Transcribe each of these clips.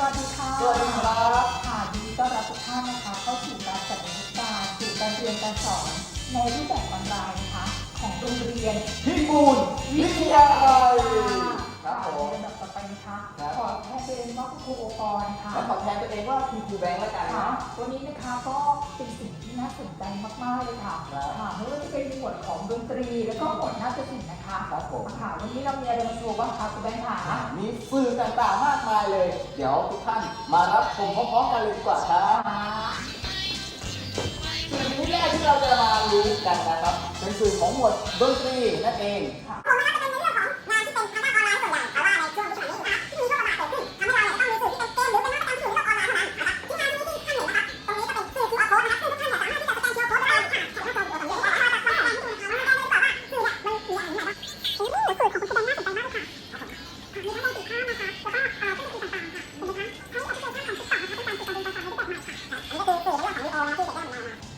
สวัสดีค่ะสวัสดีครับค่ะยินดีต้อนรับทุกท่านนะคะ เข้าสู่การจัดนิทรรศการสู่การเรียนการสอนในรูปแบบออนไลน์นะคะ ของโรงเรียนพี่ปูนวิทยาลัยครับผมในลำดับต่อไปนะคะครับขอแทนตัวเองว่าคุณครูโอปอล์นะคะแล้วขอแทนตัวเองว่าคุณครูแบงค์ละกันค่ะนะวันนี้นะคะก็เป็นสิ่งที่น่าสนใจมากๆเลยค่ะครับค่ะไม่ว่าจะเป็นหมวดของดนตรีแล้วก็หมวดนาฏศิลป์นะ คะครับผม ค่ะวันนี้เรามีอะไรมาโชว์บ้างคะคุณแบงค์คะมีสื่อต่างๆมากมายเลย เดี๋ยวทุกท่านมารับชมพร้อมๆกันเลยดีกว่าครับค่ะสื่อนี้แรกที่เราจะมารู้กันนะครับ เป็นสื่อของหมวดดนตรีนั่นเองค่ะ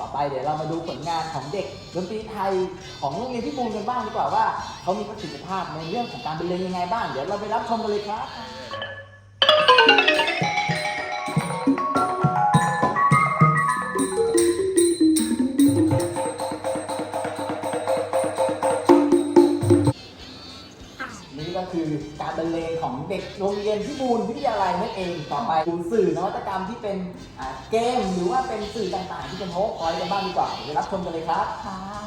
ต่อไปเดี๋ยวเรามาดูผลงานของเด็กดนตรีไทยของโรงเรียนพิบูลกันบ้างดีกว่าว่าเขามีประสิทธิภาพในเรื่องของการบรรเลงยังไงบ้าง เดี๋ยวเราไปรับชมกันเลยครับ เด็กโรงเรียนพิบูลวิทยาลัยนั่นเองต่อไปดูสื่อนวัตกรรมที่เป็นเกมหรือว่าเป็นสื่อต่างๆ ที่เป็นโฮปพอยต์กันบ้างดีกว่าเดี๋ยวไปรับชมกันเลยครับค่ะ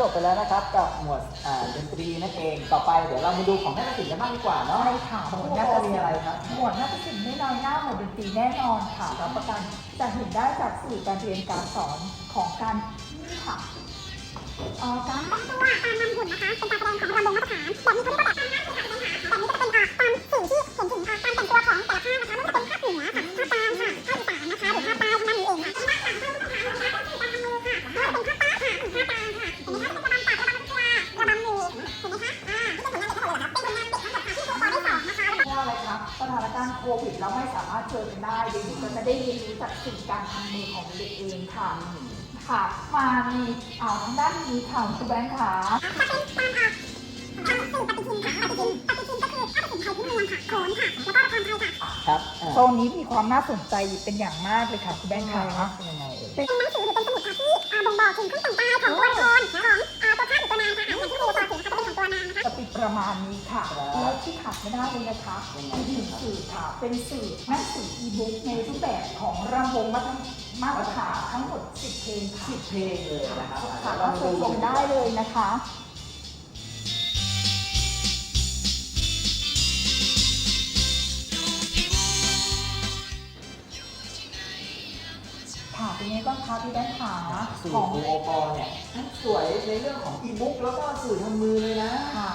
จบไปแล้วนะครับกับหมวดอ่าดนตรีนั่นเอง ต่อไปเดี๋ยวเรามาดูของนาฏศิลป์กันบ้างดีกว่าเนาะ ใช่ค่ะหมวดนาฏศิลป์มีอะไรครับ หมวดนาฏศิลป์ไม่น้อยหน้าหมวดดนตรีแน่นอนค่ะรับประกันจะเห็นได้จากสื่อการเรียนการสอนของการนี่ค่ะเอ่อการแต่งตัวการนำหุ่นนะคะ เป็นการแสดงของรำวงมาตรฐานแบบนี้เขาเรียกว่าแบบการนั่งค่ะแบบนี้ก็จะเป็นอ่าความสื่อที่เห็นถึงอ่าการแต่งตัว วิดเราไม่สามารถเจอกันได้เด็กๆก็จะได้เรียนรู้จากสิ่งการทำมือของเด็กเองค่ะค่ะมาในเอาทางด้านนี้ค่ะคุณแบงค์ค่ะจะเป็นการอะทำสื่อปฏิทินค่ะปฏิทินปฏิทินก็คือถ้าปฏิทินไทยพื้นเมืองค่ะโขนค่ะแล้วก็ละครไทยค่ะครับอ่าโซนนี้มีความน่าสนใจเป็นอย่างมากเลยค่ะคุณแบงค์ค่ะเป็นยังไงเอ่ยเป็นหนังสือหรือเป็นสมุดค่ะที่อ่าบ่งบอกถึงเครื่องแต่งกายของตัวละครของ ป็นประมาณนี้ค่ะแล้วที่ขาดไม่ได้เลยนะคะยังไงคือสื่อค่ะ เป็นสื่อหนังสืออีบุ๊กในรูปแบบของรำวงมาตรมาตรฐานทั้งหมด 10 เพลงค่ะสิบเพลงเลยนะครับค่ะเดี๋ยวก็เรามาเชิญชมได้เลยนะคะ ค่ะเป็นไงบ้างคะพี่แบงค์ขาสื่อของครูโอปอเนี่ยทั้งสวยในเรื่องของอีบุ๊กแล้วก็สื่อทำมือเลยนะ ค่ะ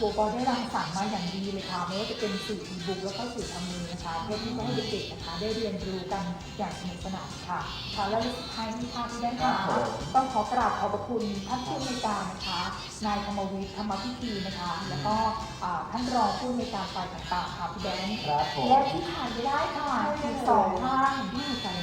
ครูปอได้รังสรรค์มาอย่างดีเลยค่ะไม่ว่าจะเป็นสื่ออีบุ๊กแล้วก็สื่อทำมือนะคะเพื่อที่จะให้เด็กๆนะคะ ได้เรียนรู้กันอย่างสนุกสนานค่ะค่ะและสุดท้ายนี้ค่ะพี่แบงค์ขาครับผมต้องขอกราบขอบพระคุณท่านผู้อำนวยการนะคะนายธรรมวิทย์ธรรมพิธีนะคะ แล้วก็อ่าท่านรองผู้อำนวยการฝ่ายต่างๆค่ะพี่แบงค์ครับผมและที่ขาดไม่ได้ค่ะอีกสองท่านที่ใส่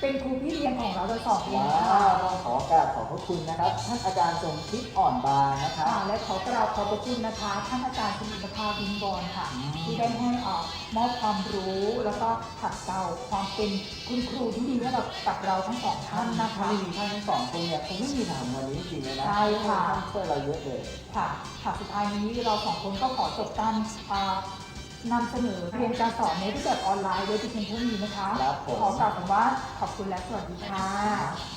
เป็นครูพี่เลี้ยงของเราโดยสองเองว้าค่ะวต้องขอขอกราบขอบพระคุณนะครับ ท่านอาจารย์ทรงคิดอ่อนบานนะครับค่ะและขอกราบขอบพระคุณนะคะ ท่านอาจารย์สมิทภาวินบอลค่ะ อืม ที่ได้ให้เอ่อมอบความรู้แล้วก็ขัดเกลาความเป็นคุณครูที่ดีให้กับกับเราทั้งสองท่านนะถ้าคะไม่มีท่านทั้งสองคนเนี่ยคงไม่มีทางวันนี้จริงๆเลยนะใช่ค่ะ ท่านช่วยเราเยอะเลย ค่ะค่ะสุดท้ายนี้เราสองคนก็ขอจบการอ่า นำเสนอเรียนการสอนในรูปแบบออนไลน์โดยที่เพียงเท่านี้นะคะ ครับผม ขอกล่าวคำว่าขอบคุณและสวัสดีค่ะ